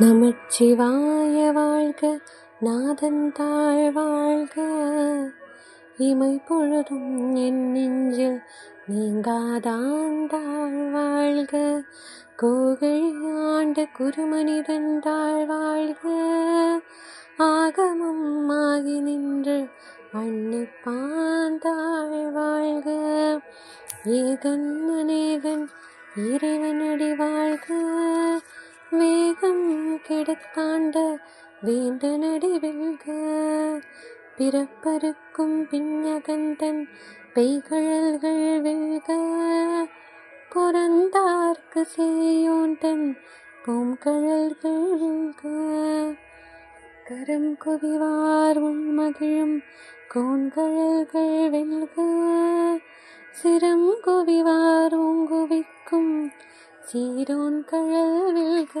நமச்சிவாய வாழ்க நாதன் தாழ் வாழ்க. இமை பொழுதும் என் நெஞ்சில் நீங்காதான் தாழ் வாழ்க. கோகழி ஆண்ட குருமனிதன் தாழ் வாழ்க. ஆகமும் ஆகி நின்று அன்னிப்பான் தாழ் வாழ்க. ஏகன் அநேகன் இறைவனடி வாழ்க. கெடுத்தாண்ட வேந்தனடி வெல்க பிறப்பருக்கும் பின்னகந்தன் பெய்கழல்கள் வெல்க. பொறந்தார்க்கு சேயோந்தன் பூங்கழல்கள் வெல்க. கரம் குவிவார் உள் மகிழும் கோண்கழல்கள் வெல்க. சிரம் குவிவார் ஓங்குவிக்கும் சீரோன் கழல் வெல்க.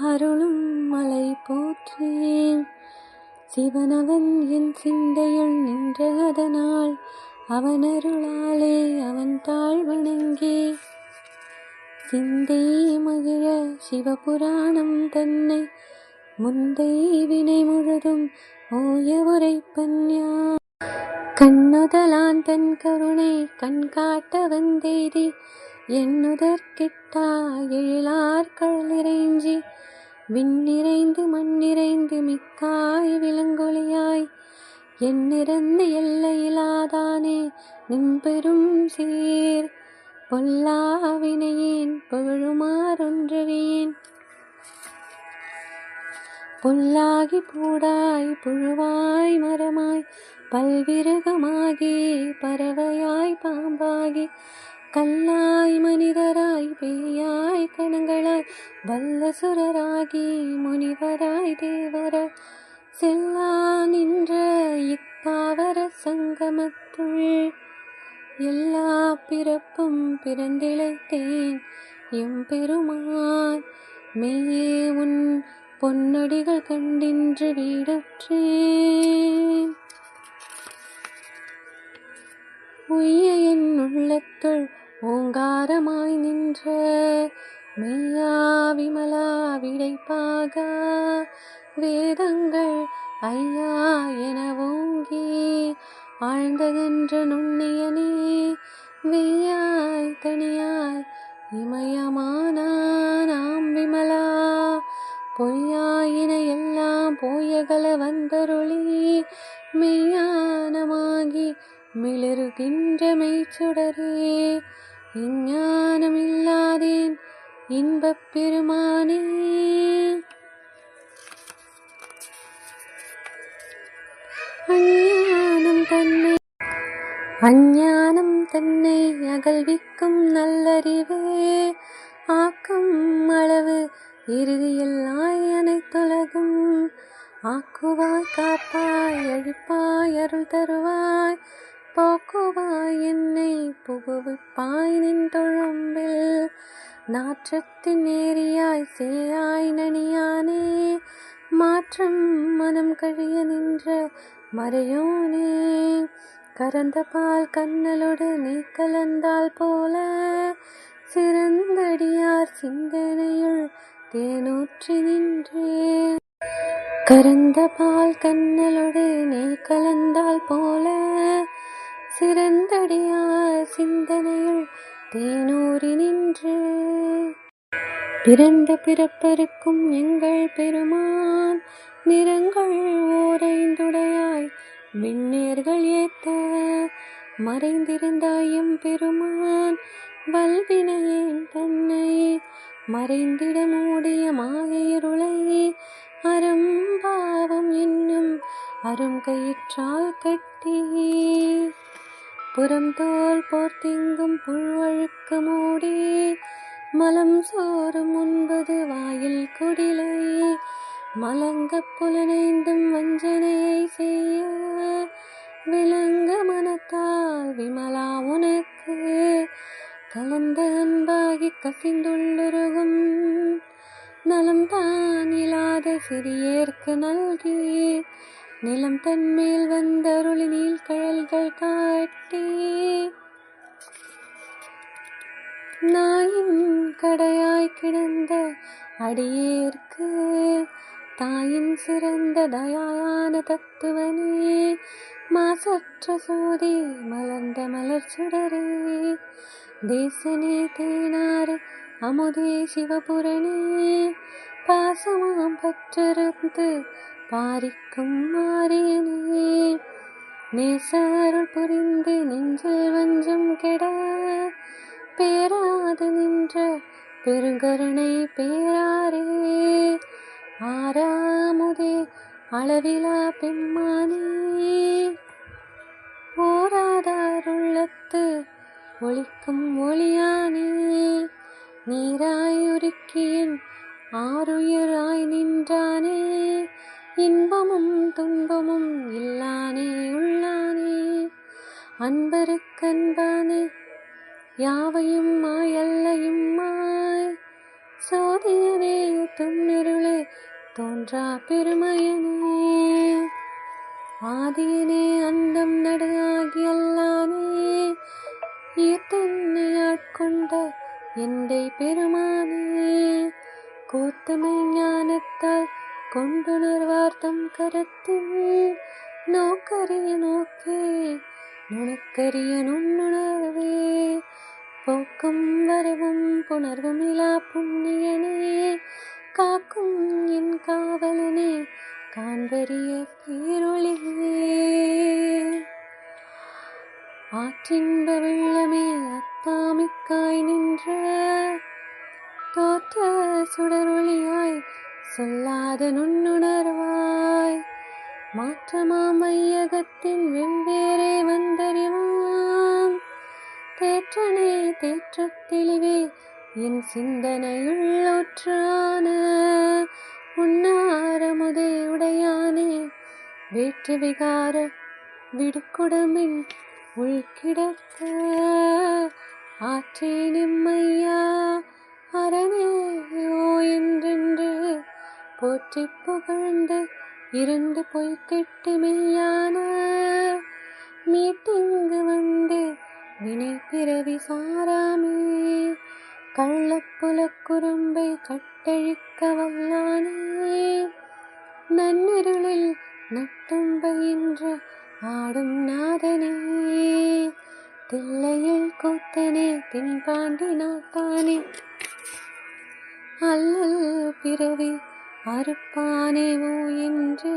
அருளும் மலை போற்றி சிவனவன் என் சிந்தையுள் நின்றதனால் அவன் அருளாலே அவன் தாழ் வணங்கி. சிந்தை மகிழ சிவபுராணம் தன்னை முந்தை வினை முழுதும் ஓய உரைப்பன் கண்ணுதலான் தன் கருணை கண்காட்ட வந்தேதி எண்ணுதற்கிட்டா எழிலார் கழலிறைஞ்சி விண்ணிறைந்து மண்ணிறைந்து மிக்காய் விலங்கொலியாய். எண்ணிறந்து எல்லையிலாதானே நின்பெரும் சீர் பொல்லாவினையேன் புகழுமாறொன்றறியேன் பொல்லாகி பூடாய் புழுவாய் மரமாய் பல்விருகமாகி பறவையாய் பாம்பாகி கல்லாய் மனிதராய் பெய்யாய் கணங்களாய் வல்லசுரராகி முனிவராய் தேவராய் செல்லா நின்ற இத்தாவர சங்கமத்துள் எல்லா பிறப்பும் பிறந்திழைத்தேன். எம்பெருமான் மெய்யே உன் பொன்னடிகள் கண்டின்று வீடற்றேன் உய்ய என் உள்ளத்துள் ஓங்காரமாய் நின்ற மெய்யா விமலா விடைப்பாக. வேதங்கள் ஐயா என ஓங்கி ஆழ்ந்தகன்ற நுண்ணியனே வெய்யாய் தனியாய் இமயமானாம் விமலா பொய்யாயின எல்லாம் போயகல வந்தருளி மெய்யானமாகி மிளறுகின்ற மெய்ச்சுடரே. இஞ்ஞானமில்லாதேன் இன்பப் பெருமானே. அஞ்ஞானம் தன்னை அஞ்ஞானம் தன்னை அகழ்விக்கும் நல்லறிவே. ஆக்கம் அளவு இறுதியில் ஆய் அனைத்துலகும் ஆக்குவாய் காப்பாய் அழிப்பாய் அருள் தருவாய். போக்குவாய் என்னை புகுவிப்பாய் நின் தொழும்பில். நாற்றத்தின் நேரியாய் சேயாய் நனியானே மாற்றம் மனம் கழிய நின்ற மறையோனே. கரந்த பால் கண்ணலோடு நீ கலந்தால் போல சிறந்தடியார் சிந்தனையுள் தேனூற்றி நின்றே. கரந்த பால் கண்ணலோடு நீ கலந்தால் போல சிறந்தடியார் சிந்தனையில் தேனூறி நின்று. பிறந்த பிறப்பருக்கும் எங்கள் பெருமான் நிறங்கள் ஓரைந்துடையாய் விண்ணேர்கள் ஏத்த. மறைந்திருந்தாயும் பெருமான் வல்வினையேன் தன்னை மறைந்திட மூடிய மாயிருளை அறம்பாவம் என்னும் அரும் கயிற்றால் கட்டி புறந்தோல் போர்த்திங்கும் புழுவழுக்க மூடி மலம் சோறும் உண்பது வாயில் குடிலை மலங்க புலனைந்தும் வஞ்சனையை செய்ய விலங்க மனத்தால் விமலா உனக்கு கலந்த அன்பாகி கசிந்துள்ளுருகும் நலம் தான் இல்லாத சிறியேற்கு நல்கி நிலம் தன்மேல் வந்தருளி நீள்கழல்கள் காட்டி நாயின் கடையாய் கிடந்த அடியேற்கு தாயின் சிறந்த தயாயான தத்துவனே மாசற்ற சோதி மலர்ந்த மலர் சுடரே தேசனே தேனாரே அமுதே சிவபுரணே பாசமாம் பற்றிருந்து பாரிக்கும் மாறேனே நேசாருள் புரிந்து நெஞ்சில் வஞ்சம் கெட. பேராது நின்ற பெருங்கருணை பேராரே. ஆறாமுதே அளவிலா பெம்மானே. ஓராதாருள்ளத்து ஒளிக்கும் ஒளியானே. நீராய் உருக்கியின் ஆறுயிராய் நின்றானே. இன்பமும் துன்பமும் இல்லானே உள்ளானே அன்பருக்கன்பானே யாவையும் மாயல்லையும் மாய். சோதியனே துன்னிருளே தோன்றா பெருமையனே. ஆதியனே அந்தம் நடு ஆகியல்லானே. ஈர்த்தன்னை ஆட்கொண்ட எந்தை பெருமானே. கூத்தமை ஞானத்தால் கொண்டுணர்வார்த்தம் கருத்தில் நோக்கரிய நோக்கே நுணுக்கரிய நுண்ணுணர்வே. போக்கும் வரவும் புணர்வும் இலா புண்ணியனே காக்கும் என் காவலனே காண்பரிய பேரொளியே ஆற்றின்ப வெள்ளமே அத்தாமிக்காய் நின்ற தோற்ற சுடரொளியாய் சொல்லாத நுண்ணுணர்வாய் மாற்றமாம் மையகத்தின் வெவ்வேறே வந்தறிவான் தேற்றனே தேற்ற தெளிவே என் சிந்தனையுள்ளொற்றான உன்னாரமுதே உடையானே வேற்று விகார விடுக்குடமின் உள்கிடக்க. ஆற்றே நிம்மை போற்றி புகழ்ந்து இருந்து பொய்க்கெட்டு மெய்யான மீட்டிங்கு வந்து வினை பிறவி சாராமே. கள்ளப்புல குறும்பை கட்டழிக்க வல்லானே. நன்னருளில் நட்டம்பயின்ற ஆடும் நாதனே. தில்லையில் கூத்தனே தென்பாண்டி நாட்டானே அல்லல் பிறவி அறுப்பானே ஓ என்று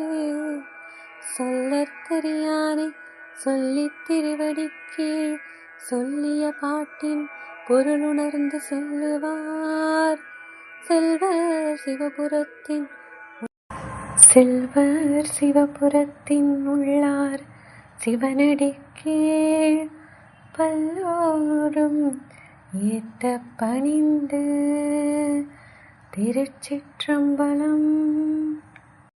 சொல்லற்கரியானே சொல்லித் திருவடிக்கே சொல்லிய பாட்டின் பொருளுணர்ந்து சொல்லுவார். செல்வர் சிவபுரத்தின் செல்வர் சிவபுரத்தின் உள்ளார் சிவனடிக்கே பல்லோரும் ஏத்த பணிந்து திருச்சிற்றம்பலம்.